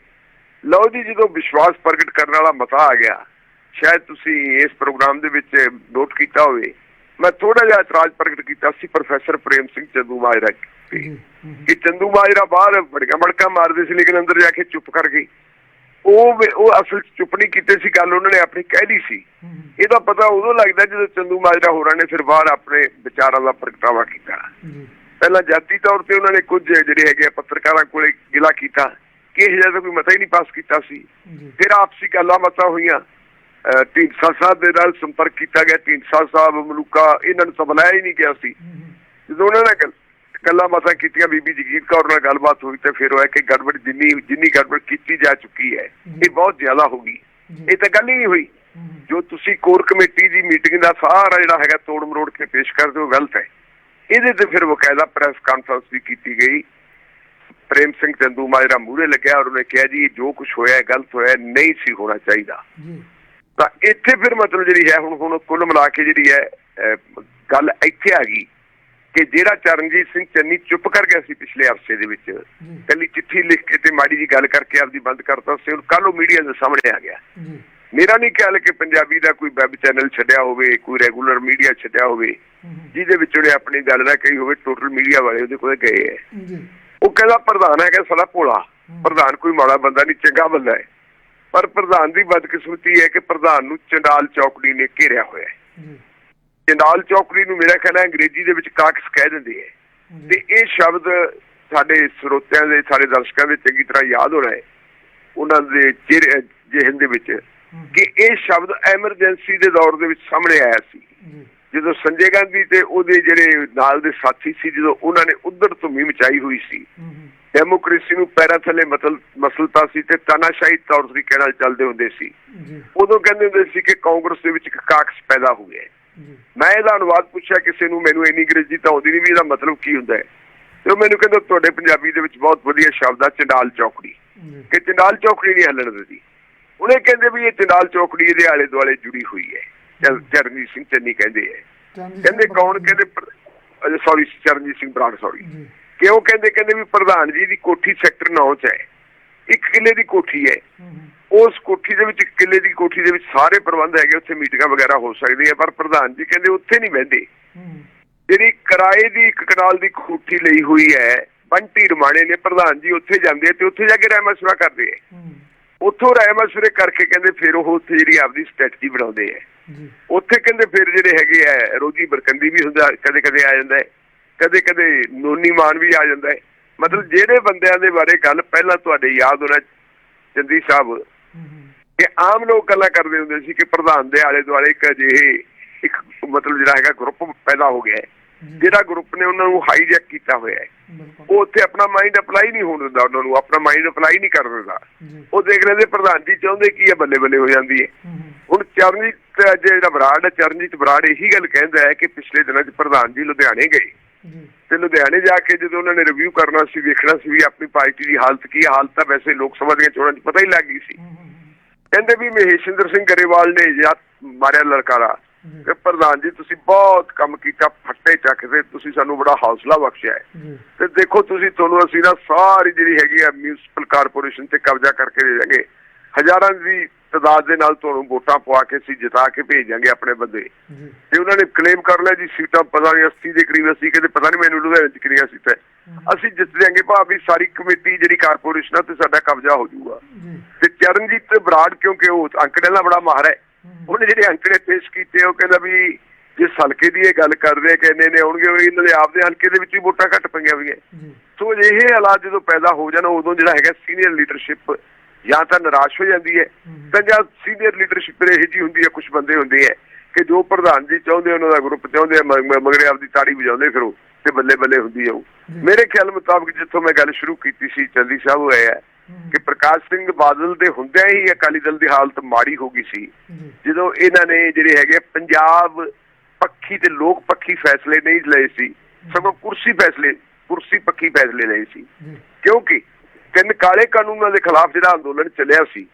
ਲਓ ਜੀ ਜਦੋਂ ਵਿਸ਼ਵਾਸ ਪ੍ਰਗਟ ਕਰਨ ਵਾਲਾ ਮਤਾ ਆ ਗਿਆ ਸ਼ਾਇਦ ਤੁਸੀਂ ਇਸ ਪ੍ਰੋਗਰਾਮ ਦੇ ਵਿੱਚ ਨੋਟ ਕੀਤਾ ਹੋਵੇ। ਮੈਂ ਥੋੜਾ ਜਿਹਾ ਇਤਰਾਜ਼ ਪ੍ਰਗਟ ਕੀਤਾ ਸੀ ਪ੍ਰੋਫੈਸਰ ਪ੍ਰੇਮ ਸਿੰਘ ਚੰਦੂ ਮਾਜਰਾ ਕਿ ਚੰਦੂ ਮਾਜਰਾ ਬਾਹਰ ਬੜੀਆਂ ਬੜਕਾ ਮਾਰਦੇ ਸੀ ਲੇਕਿਨ ਅੰਦਰ ਜਾ ਕੇ ਚੁੱਪ ਕਰ ਗਏ ਉਹ ਉਹ ਅਸਲ 'ਚ ਚੁੱਪ ਨਹੀਂ ਕੀਤੇ ਸੀ ਗੱਲ ਉਹਨਾਂ ਨੇ ਆਪਣੀ ਕਹਿ ਲਈ ਸੀ। ਇਹਦਾ ਪਤਾ ਉਦੋਂ ਲੱਗਦਾ ਜਦੋਂ ਚੰਦੂ ਮਾਜਰਾ ਹੋਰਾਂ ਨੇ ਫਿਰ ਬਾਹਰ ਆਪਣੇ ਵਿਚਾਰਾਂ ਦਾ ਪ੍ਰਗਟਾਵਾ ਕੀਤਾ। ਪਹਿਲਾਂ ਜਾਤੀ ਤੌਰ ਤੇ ਉਹਨਾਂ ਨੇ ਕੁਝ ਜਿਹੜੇ ਹੈਗੇ ਪੱਤਰਕਾਰਾਂ ਕੋਲੇ ਗਿਲਾ ਕੀਤਾ। ਕਿ ਇਹ ਜਿਹਾ ਤਾਂ ਕੋਈ ਮਤਾ ਹੀ ਨਹੀਂ ਪਾਸ ਕੀਤਾ ਸੀ। ਫਿਰ ਆਪਸੀ ਗੱਲਾਂ ਮਤਾਂ ਹੋਈਆਂ। ਢੀਂਡਸਾ ਸਾਹਿਬ ਦੇ ਨਾਲ ਸੰਪਰਕ ਕੀਤਾ ਗਿਆ। ਢੀਂਡਸਾ ਸਾਹਿਬ ਮਲੂਕਾ ਇਹਨਾਂ ਨੂੰ ਤਾਂ ਬੁਲਾਇਆ ਹੀ ਨਹੀਂ ਗਿਆ ਸੀ। ਜਦੋਂ ਉਹਨਾਂ ਨੇ ਗੱਲਾਂ ਮਤਾਂ ਕੀਤੀਆਂ ਬੀਬੀ ਜਗੀਰ ਕੌਰ ਨਾਲ ਗੱਲਬਾਤ ਹੋਈ ਤੇ ਫਿਰ ਹੋਇਆ ਕਿ ਗੜਬੜ ਜਿੰਨੀ ਜਿੰਨੀ ਗੜਬੜ ਕੀਤੀ ਜਾ ਚੁੱਕੀ ਹੈ ਇਹ ਬਹੁਤ ਜ਼ਿਆਦਾ ਹੋ ਗਈ। ਇਹ ਤਾਂ ਗੱਲ ਹੀ ਨਹੀਂ ਹੋਈ। ਜੋ ਤੁਸੀਂ ਕੋਰ ਕਮੇਟੀ ਦੀ ਮੀਟਿੰਗ ਦਾ ਸਾਰਾ ਜਿਹੜਾ ਹੈਗਾ ਤੋੜ ਮਰੋੜ ਕੇ ਪੇਸ਼ ਕਰਦੇ ਹੋ ਗਲਤ ਹੈ। ਇਹਦੇ ਤੇ ਫਿਰ ਬਕਾਇਦਾ ਪ੍ਰੈਸ ਕਾਨਫਰੰਸ ਵੀ ਕੀਤੀ ਗਈ। ਪ੍ਰੇਮ ਸਿੰਘ ਚੰਦੂ ਮਾਜਰਾ ਮੂਹਰੇ ਲੱਗਿਆ ਔਰ ਉਹਨੇ ਕਿਹਾ ਜੀ ਇਹ ਜੋ ਕੁਝ ਹੋਇਆ ਹੈ, ਗਲਤ ਹੋਇਆ ਨਹੀਂ ਸੀ ਹੋਣਾ ਚਾਹੀਦਾ। ਤਾਂ ਇੱਥੇ ਫਿਰ ਮਤਲਬ ਜਿਹੜੀ ਹੈ ਹੁਣ ਹੁਣ ਕੁੱਲ ਮਿਲਾ ਕੇ ਜਿਹੜੀ ਹੈ ਗੱਲ ਇੱਥੇ ਆ ਗਈ। ਕਿ ਜਿਹੜਾ ਚਰਨਜੀਤ ਸਿੰਘ ਚੰਨੀ ਚੁੱਪ ਕਰ ਗਿਆ ਸੀ ਪਿਛਲੇ ਹਫ਼ਤੇ ਦੇ ਵਿੱਚ ਕੱਲੀ ਚਿੱਠੀ ਲਿਖ ਕੇ ਤੇ ਮਾੜੀ ਜੀ ਗੱਲ ਕਰਕੇ ਆਪਦੀ ਬੰਦ ਕਰਤਾ ਸੀ ਹੁਣ ਕੱਲ ਉਹ ਮੀਡੀਆ ਦੇ ਸਾਹਮਣੇ ਆ ਗਿਆ। ਮੇਰਾ ਨਹੀਂ ਖਿਆਲ ਕਿ ਪੰਜਾਬੀ ਦਾ ਕੋਈ ਵੈਬ ਚੈਨਲ ਛੱਡਿਆ ਹੋਵੇ ਕੋਈ ਰੈਗੂਲਰ ਮੀਡੀਆ ਛੱਡਿਆ ਹੋਵੇ ਹੂੰ ਜਿਹਦੇ ਵਿੱਚ ਉਹਨੇ ਆਪਣੀ ਗੱਲ ਨਾ ਕਹੀ ਹੋਵੇ ਟੋਟਲ ਮੀਡੀਆ ਵਾਲੇ ਉਹਦੇ ਕੋਲ ਗਏ ਹੈ ਉਹ ਕਹਿੰਦਾ ਪ੍ਰਧਾਨ ਹੈਗਾ ਸਾਲਾ ਭੋਲਾ ਪ੍ਰਧਾਨ ਕੋਈ ਮਾੜਾ ਬੰਦਾ ਨਹੀਂ ਚੰਗਾ ਬੰਦਾ ਹੈ ਪਰ ਪ੍ਰਧਾਨ ਦੀ ਬਦਕਿਸਮਤੀ ਹੈ ਕਿ ਪ੍ਰਧਾਨ ਨੂੰ ਚੰਡਾਲ ਚੌਕੜੀ ਨੇ ਘੇਰਿਆ ਹੋਇਆ ਹੈ ਜੀ ਚੰਡਾਲ ਚੌਕੜੀ ਨੂੰ ਮੇਰਾ ਖਿਆਲ ਹੈ ਅੰਗਰੇਜ਼ੀ ਦੇ ਵਿੱਚ ਕਾਕਸ ਕਹਿ ਦਿੰਦੇ ਹੈ। ਤੇ ਇਹ ਸ਼ਬਦ ਸਾਡੇ ਸਰੋਤਿਆਂ ਦੇ ਸਾਡੇ ਦਰਸ਼ਕਾਂ ਦੇ ਚੰਗੀ ਤਰ੍ਹਾਂ ਯਾਦ ਹੈ ਉਹਨਾਂ ਦੇ ਚਿਹਰੇ ਜਿਹਨ ਦੇ ਵਿੱਚ ਕਿ ਇਹ ਸ਼ਬਦ ਐਮਰਜੈਂਸੀ ਦੇ ਦੌਰ ਦੇ ਵਿੱਚ ਸਾਹਮਣੇ ਆਇਆ ਸੀ। ਜਦੋਂ ਸੰਜੇ ਗਾਂਧੀ ਤੇ ਉਹਦੇ ਜਿਹੜੇ ਨਾਲ ਦੇ ਸਾਥੀ ਸੀ ਜਦੋਂ ਉਹਨਾਂ ਨੇ ਉਧਰ ਤੋਂ ਮੀ ਮਚਾਈ ਹੋਈ ਸੀ। ਡੈਮੋਕ੍ਰੇਸੀ ਨੂੰ ਪੈਰਾਂ ਥੱਲੇ ਮਤਲ ਮਸਲਤਾ ਸੀ ਤੇ ਤਾਨਾਸ਼ਾਹੀ ਤੌਰ ਤਰੀਕੇ ਨਾਲ ਚੱਲਦੇ ਹੁੰਦੇ ਸੀ। ਉਦੋਂ ਕਹਿੰਦੇ ਹੁੰਦੇ ਸੀ ਕਿ ਕਾਂਗਰਸ ਦੇ ਵਿੱਚ ਇੱਕ ਕਾਕਸ ਪੈਦਾ ਹੋ ਗਿਆ ਮੈਂ ਇਹਦਾ ਅਨੁਵਾਦ ਪੁੱਛਿਆ ਕਿਸੇ ਨੂੰ ਮੈਨੂੰ ਇੰਨੀ ਅੰਗਰੇਜ਼ੀ ਤਾਂ ਆਉਂਦੀ ਨਹੀਂ ਵੀ ਇਹਦਾ ਮਤਲਬ ਕੀ ਹੁੰਦਾ ਹੈ। ਤੇ ਉਹ ਮੈਨੂੰ ਕਹਿੰਦਾ ਤੁਹਾਡੇ ਪੰਜਾਬੀ ਦੇ ਵਿੱਚ ਬਹੁਤ ਵਧੀਆ ਸ਼ਬਦ ਆ ਚੰਡਾਲ ਚੌਕੜੀ। ਕਿ ਚੰਡਾਲ ਚੌਕੜੀ ਨਹੀਂ ਹੱਲਣ ਦਿੰਦੀ। ਉਹਨੇ ਕਹਿੰਦੇ ਵੀ ਇਹ ਚੰਡਾਲ ਚੌਕੜੀ ਇਹਦੇ ਆਲੇ ਦੁਆਲੇ ਜੁੜੀ ਹੋਈ ਹੈ। ਚਰ- ਚਰਨਜੀਤ ਸਿੰਘ ਚੰਨੀ ਕਹਿੰਦੇ ਜੀ ਕਹਿੰਦੇ ਕੌਣ? ਕਹਿੰਦੇ ਸੌਰੀ ਚਰਨਜੀਤ ਸਿੰਘ ਬਰਾੜ ਸੌਰੀ ਕਿਉਂ ਕਹਿੰਦੇ ਕਹਿੰਦੇ ਵੀ ਪ੍ਰਧਾਨ ਜੀ ਦੀ ਕੋਠੀ ਸੈਕਟਰ 9 ਚ ਹੈ। ਇੱਕ ਕਿੱਲੇ ਦੀ ਕੋਠੀ ਹੈ। ਉਸ ਕੋਠੀ ਦੇ ਵਿੱਚ ਕਿੱਲੇ ਦੀ ਕੋਠੀ ਦੇ ਵਿੱਚ ਸਾਰੇ ਪ੍ਰਬੰਧ ਹੈਗੇ ਉੱਥੇ ਮੀਟਿੰਗਾਂ ਵਗੈਰਾ ਹੋ ਸਕਦੀਆਂ ਪਰ ਪ੍ਰਧਾਨ ਜੀ ਕਹਿੰਦੇ ਉੱਥੇ ਨਹੀਂ ਬਹਿੰਦੇ। ਜਿਹੜੀ ਕਿਰਾਏ ਦੀ ਇੱਕ ਕਨਾਲ ਦੀ ਕੋਠੀ ਲਈ ਹੋਈ ਹੈ ਬੰਟੀ ਰਮਾਣੇ ਨੇ ਪ੍ਰਧਾਨ ਜੀ ਉੱਥੇ ਜਾਂਦੇ ਤੇ ਉੱਥੇ ਜਾ ਕੇ ਰਹਿ ਮਸ਼ਵਰਾ ਕਰਦੇ ਹੂੰ ਉੱਥੋਂ ਰਹਿ ਮਸ਼ਵਰੇ ਕਰਕੇ ਕਹਿੰਦੇ ਫਿਰ ਉਹ ਉੱਥੇ ਜਿਹੜੀ ਆਪਦੀ ਸਟ੍ਰੈਟਜੀ ਬਣਾਉਂਦੇ ਜੀ। ਉੱਥੇ ਕਹਿੰਦੇ ਫਿਰ ਜਿਹੜੇ ਹੈਗੇ ਆ ਰੋਜੀ ਬਰਕੰਦੀ ਵੀ ਹੁੰਦਾ ਕਦੇ ਕਦੇ ਆ ਜਾਂਦਾ ਹੈ। ਕਦੇ ਕਦੇ ਨੋਨੀ ਮਾਨ ਵੀ ਆ ਜਾਂਦਾ ਹੈ। ਮਤਲਬ ਜਿਹੜੇ ਬੰਦਿਆਂ ਦੇ ਬਾਰੇ ਗੱਲ ਪਹਿਲਾਂ ਤੁਹਾਡੇ ਯਾਦ ਹੋਣਾ ਚੰਦੀ ਸਾਹਿਬ ਕਿ ਆਮ ਲੋਕ ਗੱਲਾਂ ਕਰਦੇ ਹੁੰਦੇ ਸੀ ਕਿ ਪ੍ਰਧਾਨ ਦੇ ਆਲੇ ਦੁਆਲੇ ਇੱਕ ਅਜਿਹੇ ਇੱਕ ਮਤਲਬ ਜਿਹੜਾ ਹੈਗਾ ਗਰੁੱਪ ਪੈਦਾ ਹੋ ਗਿਆ ਜਿਹੜਾ ਗਰੁੱਪ ਨੇ ਉਹਨਾਂ ਨੂੰ ਹਾਈਜੈਕ ਕੀਤਾ ਹੋਇਆ ਹੈ। ਉਹ ਉੱਥੇ ਆਪਣਾ ਮਾਈਂਡ ਅਪਲਾਈ ਨਹੀਂ ਹੋਣ ਦਿੰਦਾ ਉਹਨਾਂ ਨੂੰ ਆਪਣਾ ਮਾਈਂਡ ਅਪਲਾਈ ਨਹੀਂ ਕਰਨ ਦਿੰਦਾ। ਉਹ ਦੇਖ ਲੈਂਦੇ ਪ੍ਰਧਾਨ ਜੀ ਚਾਹੁੰਦੇ ਕੀ ਹੈ ਬੱਲੇ ਬੱਲੇ ਹੋ ਜਾਂਦੀ ਹੈ। ਹੁਣ ਚਰਨਜੀਤ ਜਿਹੜਾ ਬਰਾੜ ਹੈ ਚਰਨਜੀਤ ਬਰਾੜ ਇਹੀ ਗੱਲ ਕਹਿੰਦਾ ਹੈ ਕਿ ਪਿਛਲੇ ਦਿਨਾਂ 'ਚ ਪ੍ਰਧਾਨ ਜੀ ਲੁਧਿਆਣੇ ਗਏ। ਤੇ ਲੁਧਿਆਣੇ ਜਾ ਕੇ ਜਦੋਂ ਉਹਨਾਂ ਨੇ ਰਿਵਿਊ ਕਰਨਾ ਸੀ ਵੇਖਣਾ ਸੀ ਵੀ ਆਪਣੀ ਪਾਰਟੀ ਦੀ ਹਾਲਤ ਕੀ ਹੈ ਹਾਲਤ ਤਾਂ ਵੈਸੇ ਲੋਕ ਸਭਾ ਦੀਆਂ ਚੋਣਾਂ 'ਚ ਪਤਾ ਹੀ ਲੱਗ ਗਈ ਸੀ। ਕਹਿੰਦੇ ਵੀ ਮਹੇਸ਼ਿੰਦਰ ਸਿੰਘ ਗਰੇਵਾਲ ਨੇ ਜਾਂ ਮਾਰਿਆ ਲਲਕਾਰਾ। ਜੀ। ਕਿ ਪ੍ਰਧਾਨ ਜੀ ਤੁਸੀਂ ਬਹੁਤ ਕੰਮ ਕੀਤਾ ਫੱਟੇ ਚੱਕਦੇ ਤੁਸੀਂ ਸਾਨੂੰ ਬੜਾ ਹੌਸਲਾ ਬਖਸ਼ਿਆ ਹੈ। ਤੇ ਦੇਖੋ ਤੁਸੀਂ ਤੁਹਾਨੂੰ ਅਸੀਂ ਨਾ ਸਾਰੀ ਜਿਹੜੀ ਹੈਗੀ ਆ ਮਿਊਨਿਸਪਲ ਕਾਰਪੋਰੇਸ਼ਨ ਤੇ ਕਬਜ਼ਾ ਕਰਕੇ ਦੇ ਦਾਂਗੇ। ਹਜ਼ਾਰਾਂ ਦੀ ਤਾਦਾਦ ਦੇ ਨਾਲ ਤੁਹਾਨੂੰ ਵੋਟਾਂ ਪਵਾ ਕੇ ਅਸੀਂ ਜਿਤਾ ਕੇ ਭੇਜਾਂਗੇ ਆਪਣੇ ਬੰਦੇ। ਜੀ। ਤੇ ਉਹਨਾਂ ਨੇ ਕਲੇਮ ਕਰ ਲਿਆ ਜੀ ਸੀਟਾਂ ਪਤਾ ਨਹੀਂ 80 ਦੇ ਕਰੀਬ ਅਸੀਂ ਕਹਿੰਦੇ ਪਤਾ ਨਹੀਂ ਮੈਨੂੰ ਲੁਧਿਆਣੇ ਚ ਕਿੰਨੀਆਂ ਸੀਟਾਂ। ਅਸੀਂ ਜਿੱਤ ਜਾਾਂਗੇ ਭਾਵੇਂ ਸਾਰੀ ਕਮੇਟੀ ਜਿਹੜੀ ਕਾਰਪੋਰੇਸ਼ਨ ਆ ਤੇ ਸਾਡਾ ਕਬਜ਼ਾ ਹੋ ਜਾਊਗਾ। ਜੀ। ਤੇ ਚਰਨਜੀਤ ਬਰਾੜ ਕਿਉਂਕਿ ਉਹ ਅੰਕੜੇ ਦਾ ਬੜਾ ਮਾਹਰ ਹੈ ਉਹਨੇ ਜਿਹੜੇ ਅੰਕੜੇ ਪੇਸ਼ ਕੀਤੇ ਉਹ ਕਹਿੰਦਾ ਵੀ ਜਿਸ ਹਲਕੇ ਦੀ ਇਹ ਗੱਲ ਕਰਦੇ ਆ ਕਿ ਇੰਨੇ ਨੇ ਆਉਣਗੇ ਉਹ ਇਹਨਾਂ ਦੇ ਆਪਦੇ ਹਲਕੇ ਦੇ ਵਿੱਚ ਹੀ ਵੋਟਾਂ ਘੱਟ ਪਈਆਂ ਹੋਈਆਂ। ਜੀ। ਸੋ ਅਜਿਹੇ ਹਾਲਾਤ ਜਦੋਂ ਪੈਦਾ ਹੋ ਜਾਣ ਉਦੋਂ ਜਿਹੜਾ ਹੈਗਾ ਸੀਨੀਅਰ ਲੀਡਰਸ਼ਿਪ ਜਾਂ ਤਾਂ ਨਿਰਾਸ਼ ਹੋ ਜਾਂਦੀ ਹੈ। ਤਾਂ ਜਾਂ ਸੀਨੀਅਰ ਲੀਡਰਸ਼ਿਪ ਇਹ ਜੀ ਹੁੰਦੀ ਹੈ ਕੁਝ ਬੰਦੇ ਹੁੰਦੇ ਹੈ ਕਿ ਜੋ ਪ੍ਰਧਾਨ ਜੀ ਚਾਹੁੰਦੇ ਉਹਨਾਂ ਦਾ ਗਰੁੱਪ ਚਾਹੁੰਦੇ ਆ ਮਗਰੇ ਆਪਦੀ ਤਾੜੀ ਵਜਾਉਂਦੇ ਫਿਰ ਉਹ ਤੇ ਬੱਲੇ ਬੱਲੇ ਹੁੰਦੀ ਜੀ। ਮੇਰੇ ਖਿਆਲ ਮੁਤਾਬਕ ਜਿੱਥੋਂ ਮੈਂ ਗੱਲ ਸ਼ੁਰੂ ਕੀਤੀ ਸੀ ਚੰਦੀ ਸਾਹਿਬ ਹੋਇਆ ਹੈ ਹੂੰ। ਕਿ ਪ੍ਰਕਾਸ਼ ਸਿੰਘ ਬਾਦਲ ਦੇ ਹੁੰਦਿਆਂ ਹੀ ਅਕਾਲੀ ਦਲ ਦੀ ਹਾਲਤ ਮਾੜੀ ਹੋ ਗਈ ਸੀ। ਜਦੋਂ ਇਹਨਾਂ ਨੇ ਜਿਹੜੇ ਹੈਗੇ ਪੰਜਾਬ ਪੱਖੀ ਤੇ ਲੋਕ ਪੱਖੀ ਫੈਸਲੇ ਨਹੀਂ ਲਏ ਸੀ ਸਗੋਂ ਕੁਰਸੀ ਫੈਸਲੇ ਕੁਰਸੀ ਪੱਖੀ ਫੈਸਲੇ ਲਏ ਸੀ। ਕਿਉਂਕਿ ਤਿੰਨ ਕਾਲੇ ਕਾਨੂੰਨਾਂ ਦੇ ਖਿਲਾਫ ਜਿਹੜਾ ਅੰਦੋਲਨ ਚੱਲਿਆ ਸੀ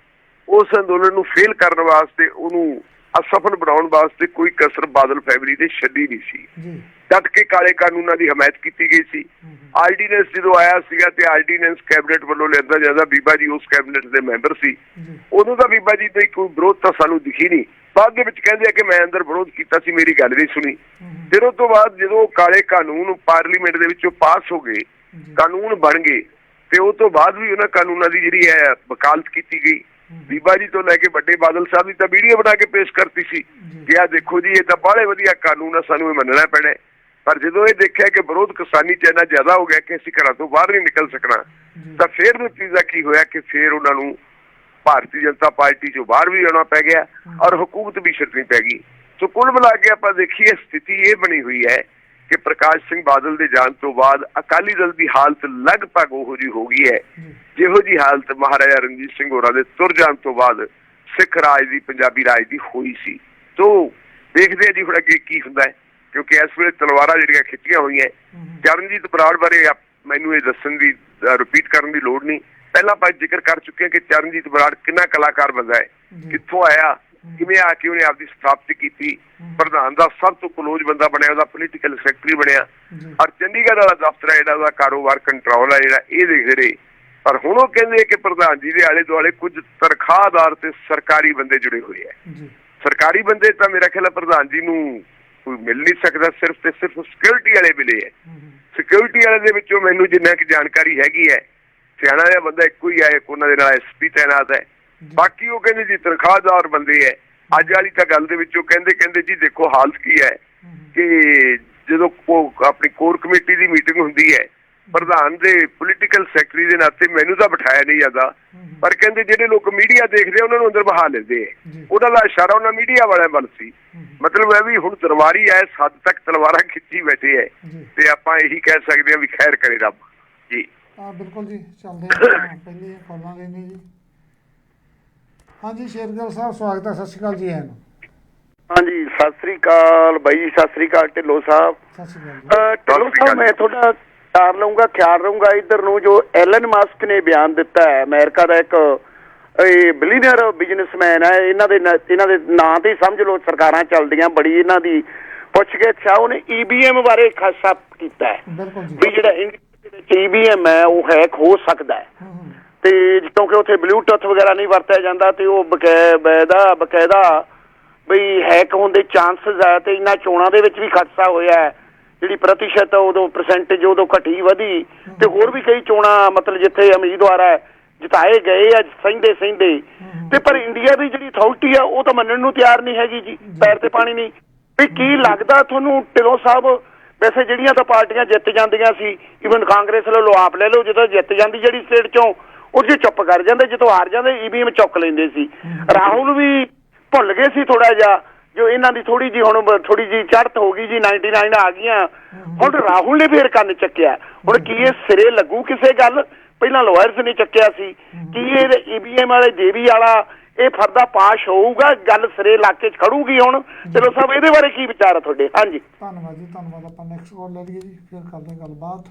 ਉਸ ਅੰਦੋਲਨ ਨੂੰ ਫੇਲ ਕਰਨ ਵਾਸਤੇ ਉਹਨੂੰ ਅਸਫਲ ਬਣਾਉਣ ਵਾਸਤੇ ਕੋਈ ਕਸਰ ਬਾਦਲ ਫੈਮਿਲੀ ਨੇ ਛੱਡੀ ਨਹੀਂ ਸੀ। ਜੀ। ਡਟ ਕੇ ਕਾਲੇ ਕਾਨੂੰਨਾਂ ਦੀ ਹਮਾਇਤ ਕੀਤੀ ਗਈ ਸੀ। ਆਰਡੀਨੈਂਸ ਜਦੋਂ ਆਇਆ ਸੀਗਾ ਤੇ ਆਰਡੀਨੈਂਸ ਕੈਬਨਿਟ ਵੱਲੋਂ ਲਿਆਂਦਾ ਜਾਂਦਾ ਬੀਬਾ ਜੀ ਉਸ ਕੈਬਨਿਟ ਦੇ ਮੈਂਬਰ ਸੀ। ਉਦੋਂ ਤਾਂ ਬੀਬਾ ਜੀ ਦੀ ਕੋਈ ਵਿਰੋਧ ਤਾਂ ਸਾਨੂੰ ਦਿਖੀ ਨਹੀਂ। ਬਾਅਦ ਦੇ ਵਿੱਚ ਕਹਿੰਦੇ ਆ ਕਿ ਮੈਂ ਅੰਦਰ ਵਿਰੋਧ ਕੀਤਾ ਸੀ ਮੇਰੀ ਗੱਲ ਨਹੀਂ ਸੁਣੀ। ਫਿਰ ਉਸ ਤੋਂ ਬਾਅਦ ਜਦੋਂ ਕਾਲੇ ਕਾਨੂੰਨ ਪਾਰਲੀਮੈਂਟ ਦੇ ਵਿੱਚੋਂ ਪਾਸ ਹੋ ਗਏ ਕਾਨੂੰਨ ਬਣ ਗਏ ਤੇ ਉਹ ਤੋਂ ਬਾਅਦ ਵੀ ਉਹਨਾਂ ਕਾਨੂੰਨਾਂ ਦੀ ਜਿਹੜੀ ਹੈ ਵਕਾਲਤ ਕੀਤੀ ਗਈ। ਬੀਬਾ ਜੀ ਤੋਂ ਲੈ ਕੇ ਵੱਡੇ ਬਾਦਲ ਸਾਹਿਬ ਦੀ ਤਾਂ ਵੀਡੀਓ ਬਣਾ ਕੇ ਪੇਸ਼ ਕਰਤੀ ਸੀ। ਕਿ ਆ ਦੇਖੋ ਜੀ ਇਹ ਤਾਂ ਬਾਹਲੇ ਵਧੀਆ ਕਾਨੂੰਨ ਆ ਸਾਨੂੰ ਇਹ ਮੰਨਣਾ ਪੈਣਾ। ਪਰ ਜਦੋਂ ਇਹ ਦੇਖਿਆ ਕਿ ਵਿਰੋਧ ਕਿਸਾਨੀ ਚ ਇੰਨਾ ਜ਼ਿਆਦਾ ਹੋ ਗਿਆ ਕਿ ਅਸੀਂ ਘਰਾਂ ਤੋਂ ਬਾਹਰ ਨਹੀਂ ਨਿਕਲ ਸਕਣਾ ਤਾਂ ਫਿਰ ਨਤੀਜਾ ਕੀ ਹੋਇਆ ਕਿ ਫਿਰ ਉਹਨਾਂ ਨੂੰ ਭਾਰਤੀ ਜਨਤਾ ਪਾਰਟੀ ਚੋਂ ਬਾਹਰ ਵੀ ਆਉਣਾ ਪੈ ਗਿਆ ਔਰ ਹਕੂਮਤ ਵੀ ਛੱਡਣੀ ਪੈ ਗਈ ਸੋ ਕੁੱਲ ਮਿਲਾ ਕੇ ਆਪਾਂ ਦੇਖੀਏ ਸਥਿਤੀ ਇਹ ਬਣੀ ਹੋਈ ਹੈ ਕਿ ਪ੍ਰਕਾਸ਼ ਸਿੰਘ ਬਾਦਲ ਦੇ ਜਾਣ ਤੋਂ ਬਾਅਦ ਅਕਾਲੀ ਦਲ ਦੀ ਹਾਲਤ ਲਗਭਗ ਉਹੋ ਜਿਹੀ ਹੋ ਗਈ ਹੈ। ਜਿਹੋ ਜੀ ਹਾਲਤ ਮਹਾਰਾਜਾ ਰਣਜੀਤ ਸਿੰਘ ਹੋਰਾਂ ਦੇ ਤੁਰ ਜਾਣ ਤੋਂ ਬਾਅਦ ਸਿੱਖ ਰਾਜ ਦੀ ਪੰਜਾਬੀ ਰਾਜ ਦੀ ਹੋਈ ਸੀ। ਤੋਂ ਦੇਖਦੇ ਆ ਜੀ ਹੁਣ ਅੱਗੇ ਕੀ ਹੁੰਦਾ ਹੈ ਕਿਉਂਕਿ ਇਸ ਵੇਲੇ ਤਲਵਾਰਾਂ ਜਿਹੜੀਆਂ ਖਿੱਚੀਆਂ ਹੋਈਆਂ ਚਰਨਜੀਤ ਬਰਾੜ ਬਾਰੇ ਮੈਨੂੰ ਇਹ ਦੱਸਣ ਦੀ ਰਿਪੀਟ ਕਰਨ ਦੀ ਲੋੜ ਨਹੀਂ। ਪਹਿਲਾਂ ਆਪਾਂ ਜ਼ਿਕਰ ਕਰ ਚੁੱਕੇ ਹਾਂ ਕਿ ਚਰਨਜੀਤ ਬਰਾੜ ਕਿੰਨਾ ਕਲਾਕਾਰ ਬੰਦਾ ਹੈ। ਕਿੱਥੋਂ ਆਇਆ ਕਿਵੇਂ ਆ ਕੇ ਉਹਨੇ ਆਪਦੀ ਸਥਾਪਿਤ ਕੀਤੀ। ਪ੍ਰਧਾਨ ਦਾ ਸਭ ਤੋਂ ਕਲੋਜ਼ ਬੰਦਾ ਬਣਿਆ ਉਹਦਾ ਪੋਲੀਟੀਕਲ ਸੈਕਟਰੀ ਬਣਿਆ। ਔਰ ਚੰਡੀਗੜ੍ਹ ਵਾਲਾ ਦਫ਼ਤਰ ਹੈ ਜਿਹੜਾ ਉਹਦਾ ਕਾਰੋਬਾਰ ਕੰਟਰੋਲ ਹੈ ਜਿਹੜਾ ਇਹ ਦੇਖਦੇ ਰਹੇ। ਪਰ ਹੁਣ ਉਹ ਕਹਿੰਦੇ ਕਿ ਪ੍ਰਧਾਨ ਜੀ ਦੇ ਆਲੇ ਦੁਆਲੇ ਕੁਝ ਤਨਖਾਹਦਾਰ ਤੇ ਸਰਕਾਰੀ ਬੰਦੇ ਜੁੜੇ ਹੋਏ ਹੈ ਜੀ। ਸਰਕਾਰੀ ਬੰਦੇ ਤਾਂ ਮੇਰਾ ਖਿਆਲ ਪ੍ਰਧਾਨ ਜੀ ਨੂੰ ਕੋਈ ਮਿਲ ਨਹੀਂ ਸਕਦਾ ਸਿਰਫ ਤੇ ਸਿਰਫ ਸਿਕਿਉਰਿਟੀ ਵਾਲੇ ਮਿਲੇ ਹੂੰ ਸਿਕਿਉਰਿਟੀ ਵਾਲੇ ਦੇ ਵਿੱਚੋਂ ਮੈਨੂੰ ਜਿੰਨਾ ਕਿ ਜਾਣਕਾਰੀ ਹੈਗੀ ਹੈ ਸਿਆਣਾ ਜਿਹਾ ਬੰਦਾ ਇੱਕੋ ਹੀ ਇੱਕ ਉਹਨਾਂ ਦੇ ਨਾਲ ਐਸਪੀ ਤਾਇਨਾਤ ਹੈ। ਬਾਕੀ ਉਹ ਕਹਿੰਦੇ ਜੀ ਤਨਖਾਹਦਾਰ ਬੰਦੇ ਹੈ ਅੱਜ ਵਾਲੀ ਤਾਂ ਗੱਲ ਦੇ ਵਿੱਚੋਂ ਕਹਿੰਦੇ ਕਹਿੰਦੇ ਜੀ ਦੇਖੋ ਹਾਲਤ ਕੀ ਹੈ ਕਿ ਜਦੋਂ ਕੋ- ਆਪਣੀ ਕੋਰ ਕਮੇਟੀ ਦੀ ਮੀਟਿੰਗ ਹੁੰਦੀ ਹੈ ਪ੍ਰਧਾਨ ਦੇ ਪੋਲੀਟੀਕਲ ਸੈਕਟਰੀ ਦੇ ਨਾਤੇ ਮੈਨੂੰ ਤਾਂ ਬਿਠਾਇਆ ਨਹੀਂ ਜਾਂਦਾ। ਪਰ ਕਹਿੰਦੇ ਜਿਹੜੇ ਲੋਕ ਮੀਡੀਆ ਦੇਖਦੇ ਆ, ਉਹਨਾਂ ਨੂੰ ਅੰਦਰ ਬਹਾ ਲੈਂਦੇ ਆ ਜੀ। ਉਹਨਾਂ ਦਾ ਇਸ਼ਾਰਾ ਉਹਨਾਂ ਮੀਡੀਆ ਵਾਲਿਆਂ ਵੱਲ ਸੀ। ਮਤਲਬ ਇਹ ਵੀ ਹੁਣ ਦਰਬਾਰੀ ਐ ਹੱਦ ਤੱਕ ਤਲਵਾਰਾਂ ਖਿੱਚੀ ਬੈਠੇ ਐ। ਤੇ ਆਪਾਂ ਇਹੀ ਕਹਿ ਸਕਦੇ ਹਾਂ ਵੀ ਖੈਰ ਕਰੇ ਰੱਬ। ਜੀ। ਆ ਬਿਲਕੁਲ ਜੀ ਚੱਲਦੇ ਹਾਂ ਪਹਿਲੇ ਕਾਲਾਂ ਲੈਣੇ ਜੀ। ਹਾਂਜੀ ਸ਼ੇਰਗਿੱਲ ਸਾਹਿਬ ਸਵਾਗਤ ਹੈ ਸਤਿ ਸ਼੍ਰੀ ਅਕਾਲ ਜੀ ਆਇਆਂ ਨੂੰ। ਹਾਂਜੀ ਸਤਿ ਸ੍ਰੀ ਅਕਾਲ ਬਾਈ ਸਤਿ ਸ੍ਰੀ ਅਕਾਲ ਢਿੱਲੋਂ ਸਾਹਿਬ। ਸਤਿ ਸ਼੍ਰੀ ਅਕਾਲ ਜੀ। ਅਹ, ਢਿੱਲੋਂ ਸਾਹਿਬ। ਮੈਂ ਤੁਹਾਡਾ ਖਿਆਲ ਲਊਂਗਾ ਖਿਆਲ ਰਹੂੰਗਾ ਇੱਧਰ ਨੂੰ ਜੋ ਐਲਨ ਮਸਕ ਨੇ ਬਿਆਨ ਦਿੱਤਾ ਹੈ। ਅਮਰੀਕਾ ਦਾ ਇੱਕ ਇਹ ਬਿਲੀਅਨਰ ਬਿਜ਼ਨਸਮੈਨ ਹੈ। ਇਹਨਾਂ ਦੇ ਇਹਨਾਂ ਦੇ ਨਾਂ ਤੇ ਹੀ ਸਮਝ ਲਓ ਸਰਕਾਰਾਂ ਚੱਲਦੀਆਂ ਬੜੀ ਇਹਨਾਂ ਦੀ ਪੁੱਛ ਕੇ ਅੱਛਾ ਉਹਨੇ ਈਬੀਐਮ ਬਾਰੇ ਖਾਸਾ ਕੀਤਾ ਹੈ। ਬਿਲਕੁਲ ਜੀ। ਵੀ ਜਿਹੜਾ ਇੰਡੀਆ ਦੇ ਵਿੱਚ ਈਬੀਐਮ ਹੈ ਉਹ ਹੈਕ ਹੋ ਸਕਦਾ ਹੂੰ, ਤੇ ਕਿਉਂਕਿ ਉੱਥੇ ਬਲੂਟੁੱਥ ਵਗੈਰਾ ਨਹੀਂ ਵਰਤਿਆ ਜਾਂਦਾ ਤੇ ਉਹ ਬਕਾਇਦਾ ਬਕਾਇਦਾ ਬਈ ਹੈਕ ਹੋਣ ਦੇ ਚਾਂਸਸ ਹੈ ਤੇ ਇਹਨਾਂ ਚੋਣਾਂ ਦੇ ਵਿੱਚ ਵੀ ਖਦਸ਼ਾ ਹੋਇਆ ਹੈ। ਜਿਹੜੀ ਪ੍ਰਤੀਸ਼ਤ ਉਦੋਂ ਪਰਸੈਂਟੇਜ ਉਦੋਂ ਘਟੀ ਵਧੀ ਤੇ ਹੋਰ ਵੀ ਕਈ ਚੋਣਾਂ ਮਤਲਬ ਜਿੱਥੇ ਉਮੀਦਵਾਰ ਹੈ, ਜਿਤਾਏ ਗਏ ਆ ਸਹਿੰਦੇ ਸਹਿੰਦੇ। ਤੇ ਪਰ ਇੰਡੀਆ ਦੀ ਜਿਹੜੀ ਅਥਾਰਟੀ ਆ ਉਹ ਤਾਂ ਮੰਨਣ ਨੂੰ ਤਿਆਰ ਨਹੀਂ ਹੈਗੀ ਜੀ, ਪੈਰ ਤੇ ਪਾਣੀ ਨਹੀਂ। ਵੀ ਕੀ ਲੱਗਦਾ ਤੁਹਾਨੂੰ ਢਿੱਲੋਂ ਸਾਹਿਬ? ਵੈਸੇ ਜਿਹੜੀਆਂ ਤਾਂ ਪਾਰਟੀਆਂ ਜਿੱਤ ਜਾਂਦੀਆਂ ਸੀ ਇਵਨ ਕਾਂਗਰਸ ਲੈ ਲਓ ਆਪ ਲੈ ਲਓ, ਜਦੋਂ ਜਿੱਤ ਜਾਂਦੀ ਜਿਹੜੀ ਸਟੇਟ ਚੋਂ ਉਹ ਜੀ ਚੁੱਪ ਕਰ ਜਾਂਦੇ ਜਦੋਂ ਹਾਰ ਜਾਂਦੇ ਈਵੀਐਮ ਚੁੱਕ ਲੈਂਦੇ ਸੀ। ਰਾਹੁਲ ਵੀ ਭੁੱਲ ਗਏ ਸੀ ਥੋੜਾ ਜਿਹਾ, ਜੋ ਇਹਨਾਂ ਦੀ ਥੋੜੀ ਜੀ ਹੁਣ ਥੋੜੀ ਜੀ ਚੜ੍ਹਤ ਹੋ ਗਈ ਜੀ 99 ਆ ਗਈਆਂ। ਹੁਣ ਰਾਹੁਲ ਨੇ ਫੇਰ ਕੰਨ ਚੱਕਿਆ। ਹੁਣ ਕੀ ਇਹ ਸਿਰੇ ਲੱਗੂ ਕਿਸੇ ਗੱਲ? ਪਹਿਲਾਂ ਲਾਇਰਸ ਨੇ ਚੱਕਿਆ ਸੀ। ਕੀ ਇਹ ਈਵੀਐਮ ਵਾਲੇ ਜੇਬੀ ਵਾਲਾ, ਇਹ ਫਰਦਾ ਪਾਸ਼ ਹੋਊਗਾ, ਗੱਲ ਸਿਰੇ ਲਾ ਚ ਖੜੂਗੀ ਹੁਣ? ਚਲੋ ਸਭ ਇਹਦੇ ਬਾਰੇ ਕੀ ਵਿਚਾਰ ਆ ਤੁਹਾਡੇ? ਹਾਂਜੀ। ਧੰਨਵਾਦ ਜੀ, ਧੰਨਵਾਦ, ਆਪਾਂ ਨੈਕਸਟ ਕਾਲ ਲੈ ਲਈਏ ਜੀ, ਫਿਰ ਕਰਦੇ ਗੱਲਬਾਤ।